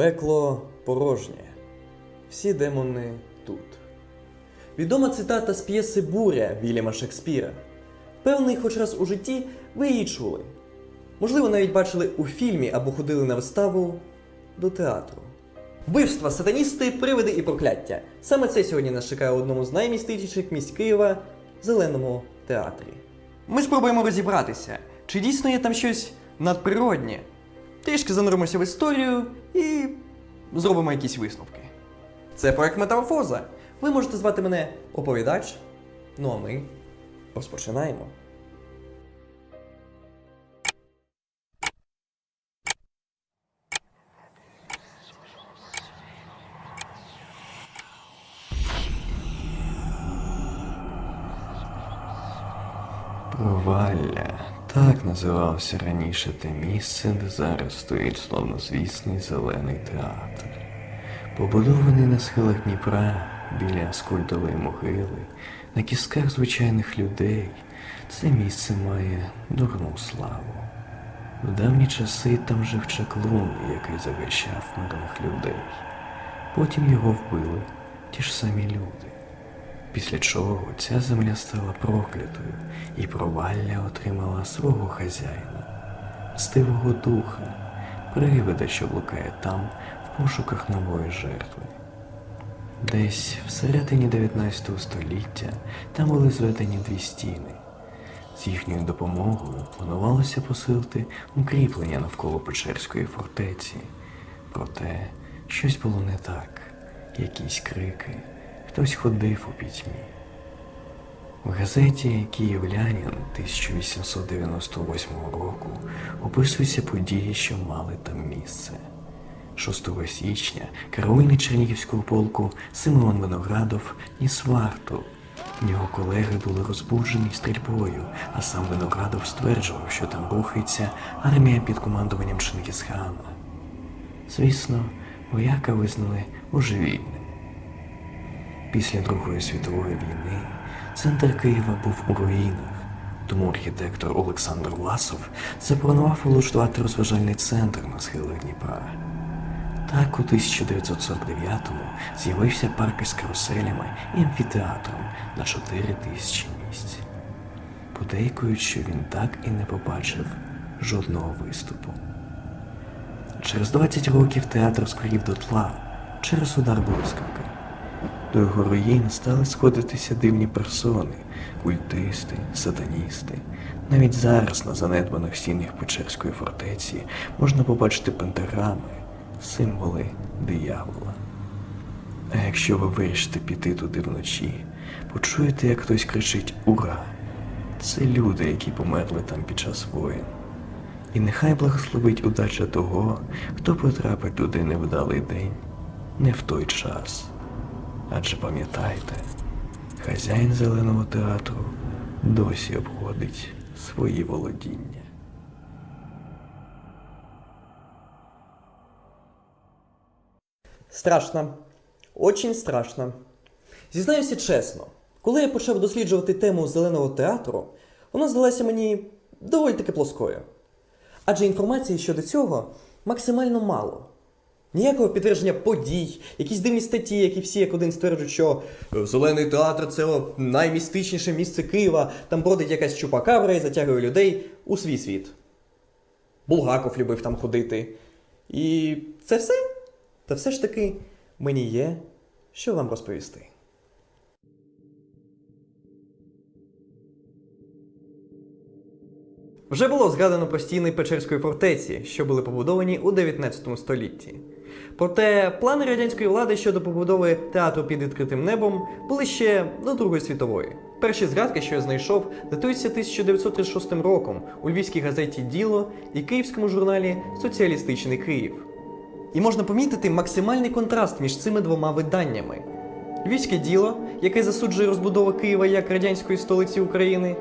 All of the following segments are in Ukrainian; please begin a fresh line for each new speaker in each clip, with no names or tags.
Пекло порожнє. Всі демони тут. Відома цитата з п'єси Буря Вільяма Шекспіра. Певний, хоч раз у житті ви її чули. Можливо, навіть бачили у фільмі або ходили на виставу до театру. Вбивства, сатаністи, привиди і прокляття. Саме це сьогодні нас чекає у одному з наймістичніших місць Києва Зеленому театрі. Ми спробуємо розібратися, чи дійсно є там щось надприроднє. Трішки зануримося в історію і зробимо якісь висновки. Це проект Метаморфоза. Ви можете звати мене оповідач. Ну а ми розпочинаємо.
Провалля. Так називався раніше те місце, де зараз стоїть славнозвісний зелений театр. Побудований на схилах Дніпра, біля аскольдової могили, на кістках звичайних людей, це місце має дурну славу. В давні часи там жив чаклун, який загощав мирних людей. Потім його вбили ті ж самі люди. Після чого ця земля стала проклятою, і провалля отримала свого хазяїна, мстивого духа, привида, що блукає там в пошуках нової жертви. Десь всередині 19 століття там були зведені дві стіни. З їхньою допомогою планувалося посилити укріплення навколо Печерської фортеці. Проте щось було не так, якісь крики, хтось ходив у пітьмі. В газеті Київлянин 1898 року описуються події, що мали там місце. 6 січня караульний Чернігівського полку Симеон Виноградов ніс варту. Його колеги були розбуджені стрільбою, а сам Виноградов стверджував, що там рухається армія під командуванням Чингісхана. Звісно, вояка визнали божевільним. Після Другої світової війни центр Києва був у руїнах, тому архітектор Олександр Власов запланував влаштувати розважальний центр на схилах Дніпра. Так у 1949-му з'явився парк із каруселями і амфітеатром на 4 тисячі місць. Подейкують, що він так і не побачив жодного виступу. Через 20 років театр скорів до тла через удар блискавки. До його руїн стали сходитися дивні персони, культисти, сатаністи. Навіть зараз на занедбаних стінах Печерської фортеці можна побачити пентаграми, символи диявола. А якщо ви вирішите піти туди вночі, почуєте, як хтось кричить Ура! Це люди, які померли там під час воїн. І нехай благословить удача того, хто потрапить туди невдалий день, не в той час. Адже пам'ятайте, хазяїн зеленого театру досі обходить свої володіння.
Страшно. Очень страшно. Зізнаюся чесно, коли я почав досліджувати тему зеленого театру, вона здалася мені доволі таки плоскою. Адже інформації щодо цього максимально мало. Ніякого підтвердження подій, якісь дивні статті, які всі як один стверджують, що «Е, зелений театр це наймістичніше місце Києва, там бродить якась чупакабра і затягує людей у свій світ. Булгаков любив там ходити. І це все? Та все ж таки мені є, що вам розповісти. Вже було згадано про стіни Печерської фортеці, що були побудовані у 19 столітті. Проте плани радянської влади щодо побудови театру під відкритим небом були ще до Другої світової. Перші згадки, що я знайшов, датуються 1936 роком у львівській газеті Діло і київському журналі Соціалістичний Київ. І можна помітити максимальний контраст між цими двома виданнями. Львівське діло, яке засуджує розбудову Києва як радянської столиці України,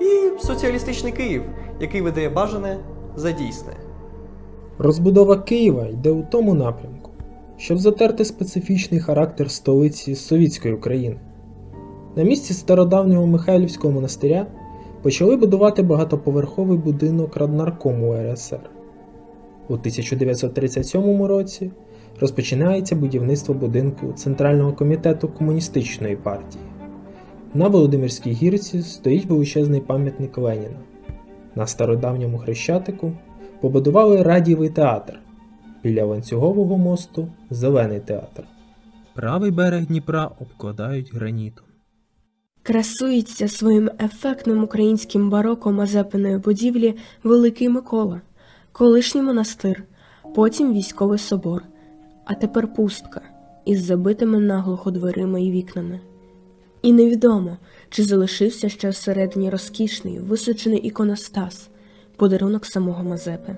і соціалістичний Київ, який видає бажане за дійсне.
Розбудова Києва йде у тому напрямку, щоб затерти специфічний характер столиці совітської України. На місці стародавнього Михайлівського монастиря почали будувати багатоповерховий будинок Раднаркому РСР. У 1937 році розпочинається будівництво будинку Центрального комітету комуністичної партії. На Володимирській гірці стоїть величезний пам'ятник Леніна. На стародавньому хрещатику побудували радієвий театр. Біля ланцюгового мосту зелений театр. Правий берег Дніпра обкладають гранітом.
Красується своїм ефектним українським бароком Мазепиної будівлі Великий Микола, колишній монастир, потім військовий собор, а тепер пустка із забитими наглухо дверима і вікнами. І невідомо, чи залишився ще всередині розкішний, височений іконостас, подарунок самого Мазепи.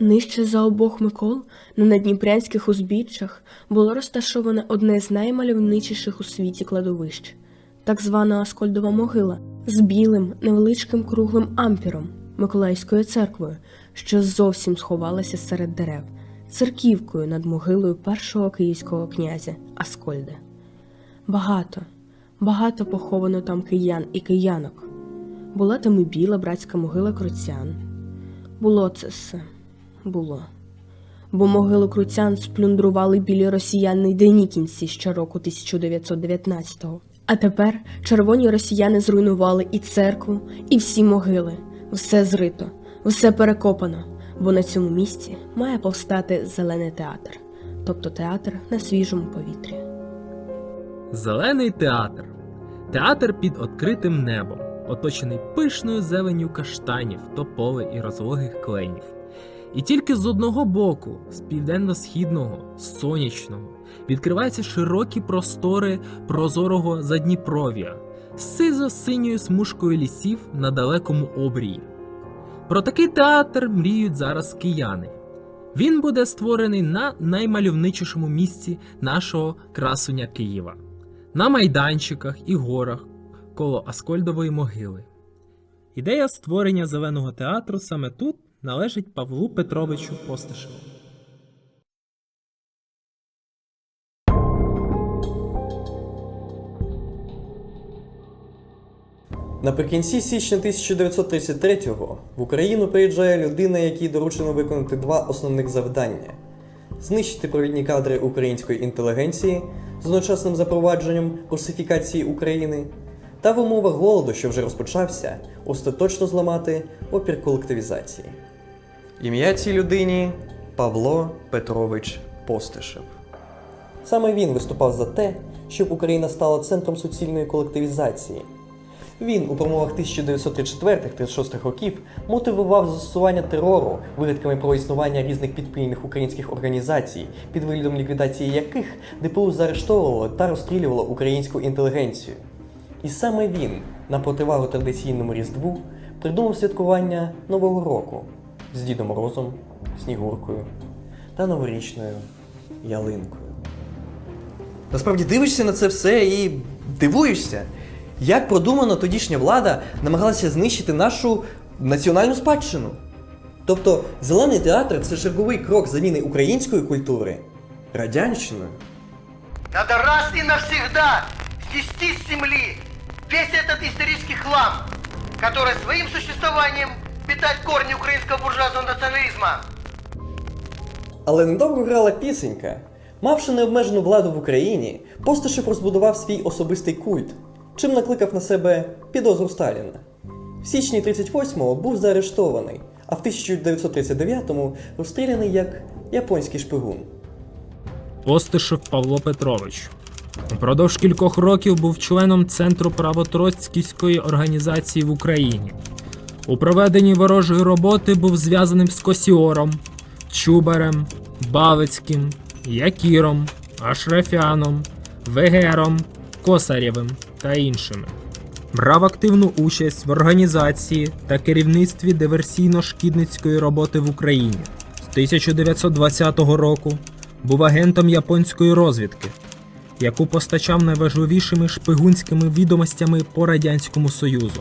Нижче за обох Микол на надніпрянських узбіччях було розташоване одне з наймальовничіших у світі кладовищ так звана Аскольдова могила з білим невеличким круглим ампіром Миколаївською церквою, що зовсім сховалася серед дерев, церківкою над могилою першого київського князя Аскольда. Багато, багато поховано там киян і киянок. Була там і біла братська могила круцян. Було це все, було. Бо могилу круцян сплюндрували білі росіяни денікінці ще року 1919-го. А тепер червоні росіяни зруйнували і церкву, і всі могили. Все зрито, все перекопано, бо на цьому місці має повстати зелений театр, тобто театр на свіжому повітрі.
Зелений театр. Театр під відкритим небом, оточений пишною зеленню каштанів, тополи і розлогих кленів. І тільки з одного боку, з південно-східного, сонячного, відкриваються широкі простори прозорого Задніпров'я сизо-синьою смужкою лісів на далекому обрії. Про такий театр мріють зараз кияни. Він буде створений на наймальовничішому місці нашого красуня Києва на майданчиках і горах коло Аскольдової могили. Ідея створення зеленого театру саме тут належить Павлу Петровичу Постишеву.
Наприкінці січня 1933-го в Україну приїжджає людина, якій доручено виконати два основних завдання: знищити провідні кадри української інтелігенції з одночасним запровадженням русифікації України, та в умовах голоду, що вже розпочався, остаточно зламати опір колективізації. Ім'я цій людині Павло Петрович Постишев. Саме він виступав за те, щоб Україна стала центром суцільної колективізації. Він у промовах 1934-36 років мотивував застосування терору вигадками про існування різних підпільних українських організацій, під виглядом ліквідації яких ДПУ заарештовувало та розстрілювало українську інтелігенцію. І саме він, на противагу традиційному Різдву, придумав святкування Нового року з Дідом Морозом, Снігуркою та новорічною ялинкою. Насправді дивишся на це все і дивуєшся, як продумано тодішня влада намагалася знищити нашу національну спадщину. Тобто, зелений театр це черговий крок заміни української культури радянщиною.
Надо раз и навсегда снести с земли весь этот исторический хлам, который своим существованием питает корни украинского буржуазного национализма.
Але недовго грала пісенька. Мавши необмежену владу в Україні, Постишев розбудував свій особистий культ, чим накликав на себе підозру Сталіна. В січні 38-го був заарештований, а в 1939-му розстріляний як японський шпигун.
Постишев Павло Петрович. Упродовж кількох років був членом Центру правотроцьківської організації в Україні. У проведенні ворожої роботи був зв'язаним з Косіором, Чубарем, Бавицьким, Якіром, Ашрафяном, Вегером, Косарєвим та іншими. Брав активну участь в організації та керівництві диверсійно-шкідницької роботи в Україні. З 1920 року був агентом японської розвідки, яку постачав найважливішими шпигунськими відомостями по Радянському Союзу.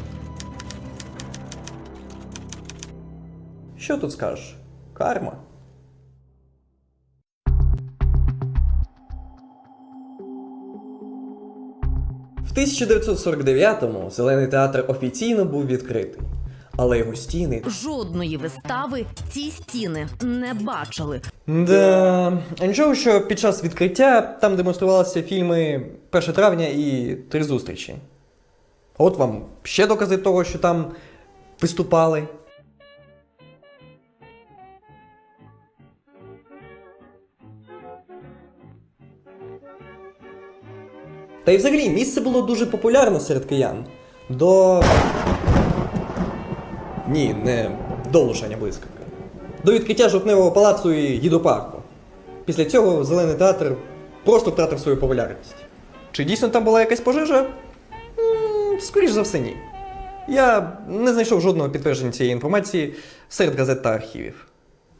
Що тут скажеш? Карма. В 1949-му Зелений театр офіційно був відкритий. Але його стіни.
Жодної вистави ці стіни не бачили.
Да. А нічого, що під час відкриття там демонструвалися фільми 1 травня і Три зустрічі. От вам ще докази того, що там виступали. Та й взагалі місце було дуже популярно серед киян. До. Ні, не до влучання блискавки. До відкриття жовтневого палацу і гідропарку. Після цього зелений театр просто втратив свою популярність. Чи дійсно там була якась пожежа? М, Скоріш за все, ні. Я не знайшов жодного підтвердження цієї інформації серед газет та архівів.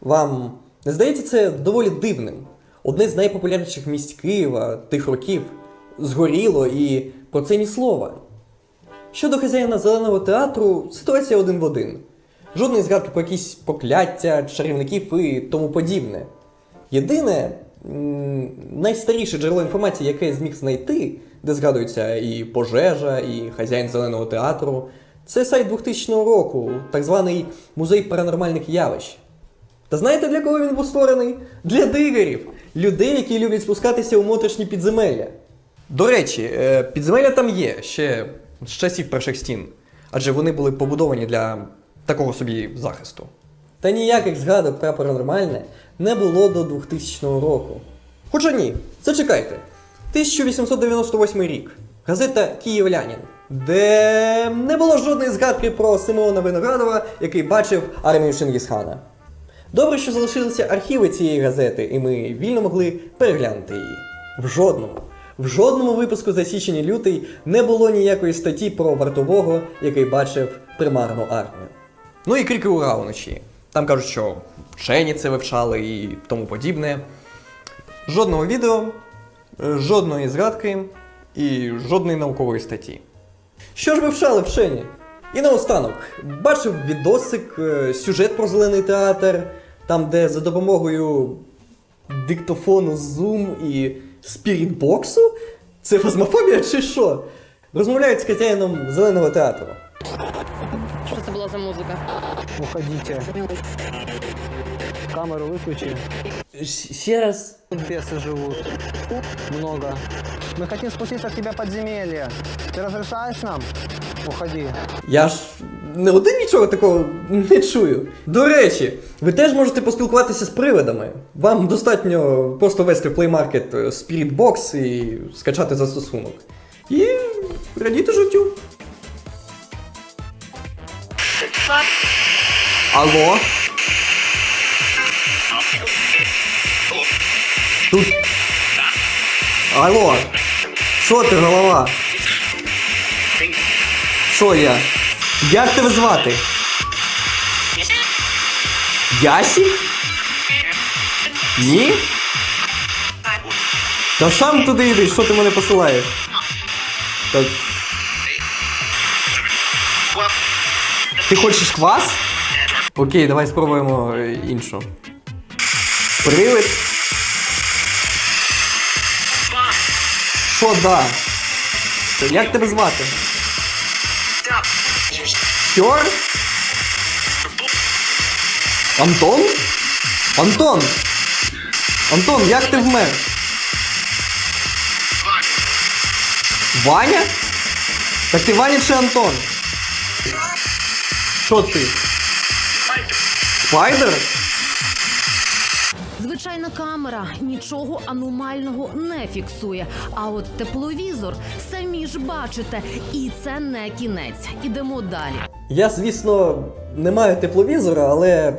Вам не здається це доволі дивним? Одне з найпопулярніших місць Києва тих років згоріло і про це ні слова. Щодо хазяїна зеленого театру, ситуація один в один. Жодної згадки про якісь прокляття, чарівників і тому подібне. Єдине, найстаріше джерело інформації, яке я зміг знайти, де згадується і пожежа, і хазяїн зеленого театру, це сайт 2000 року, так званий Музей паранормальних явищ. Та знаєте, для кого він був створений? Для дигерів, людей, які люблять спускатися у моторошні підземелля. До речі, е, підземелля там є ще з часів перших стін, адже вони були побудовані для такого собі захисту. Та ніяких згадок про паранормальне не було до 2000 року. Хоча ні, зачекайте. 1898 рік. Газета Київлянин, де не було жодної згадки про Симеона Виноградова, який бачив армію Шингісхана. Добре, що залишилися архіви цієї газети, і ми вільно могли переглянути її. В жодному, в жодному випуску за січень-лютий не було ніякої статті про вартового, який бачив примарну армію. Ну і крики ура вночі. Там кажуть, що вчені це вивчали і тому подібне. Жодного відео, е, жодної згадки і жодної наукової статті. Що ж вивчали вчені? І наостанок, бачив відосик, е, сюжет про зелений театр, там, де за допомогою диктофону Zoom і спірітбоксу? Це фазмофобія чи що? Розмовляють з хазяїном зеленого театру.
Що це була за музика?
Уходите. Камеру выключи.
Ще раз.
Тут бесы живут. Много. Мы хотим спуститься к тебе в подземелье. Ты разрешаешь нам? Уходи.
Я ж не один нічого такого не чую. До речі, ви теж можете поспілкуватися з привидами. Вам достатньо просто ввести в Play Market е, Spirit Box і скачати застосунок. І радіти життю. Алло? Тут. Алло? Що ти, голова? Що я? Як тебе звати? Ясі? Ні? Та сам туди йди, що ти мене посилаєш? Так. Ти хочеш квас? Окей, давай спробуємо е, іншу. Привид. Що да? Як тебе звати? Сьор? Антон? Антон! Антон, як ти вмер? Ваня? Так ти Ваня чи Антон? Що ти? Спайдер?
Звичайна камера нічого аномального не фіксує. А от тепловізор самі ж бачите, і це не кінець. Ідемо далі.
Я, звісно, не маю тепловізора, але.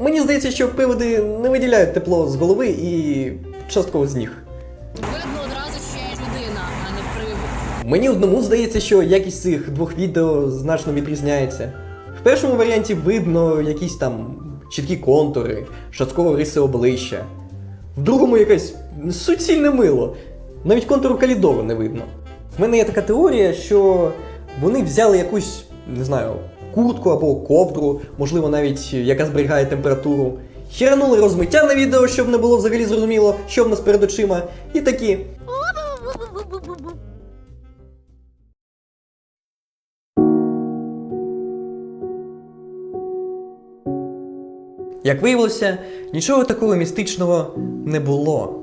Мені здається, що приводи не виділяють тепло з голови і частково з ніг.
Видно одразу, що я людина, а не привид.
Мені одному здається, що якість цих двох відео значно відрізняється. В першому варіанті видно якісь там чіткі контури, частково риси обличчя. В другому якесь суцільне мило. Навіть контуру калідору не видно. В мене є така теорія, що вони взяли якусь, не знаю, куртку або ковдру, можливо, навіть е, яка зберігає температуру. Хернули розмиття на відео, щоб не було взагалі зрозуміло, що в нас перед очима, і такі. Як виявилося, нічого такого містичного не було.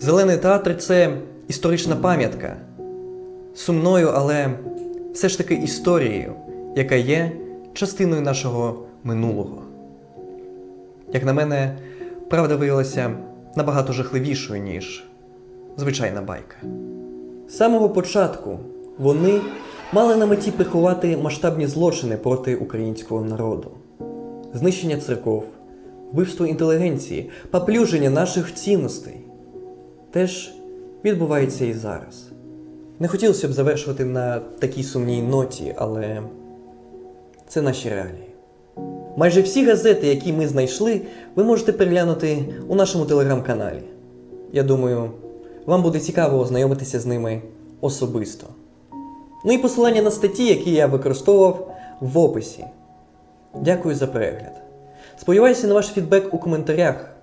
Зелений театр це історична пам'ятка. Сумною, але все ж таки історією, яка є частиною нашого минулого. Як на мене, правда виявилася набагато жахливішою, ніж звичайна байка. З самого початку вони мали на меті приховати масштабні злочини проти українського народу, знищення церков, вбивство інтелігенції, поплюження наших цінностей. Теж відбувається і зараз. Не хотілося б завершувати на такій сумній ноті, але це наші реалії. Майже всі газети, які ми знайшли, ви можете переглянути у нашому телеграм-каналі. Я думаю, вам буде цікаво ознайомитися з ними особисто. Ну і посилання на статті, які я використовував в описі. Дякую за перегляд. Сподіваюся на ваш фідбек у коментарях.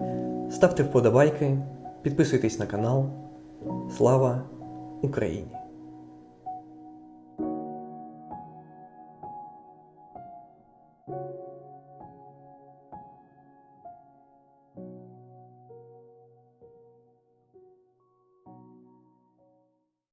Ставте вподобайки, підписуйтесь на канал. Слава Україні!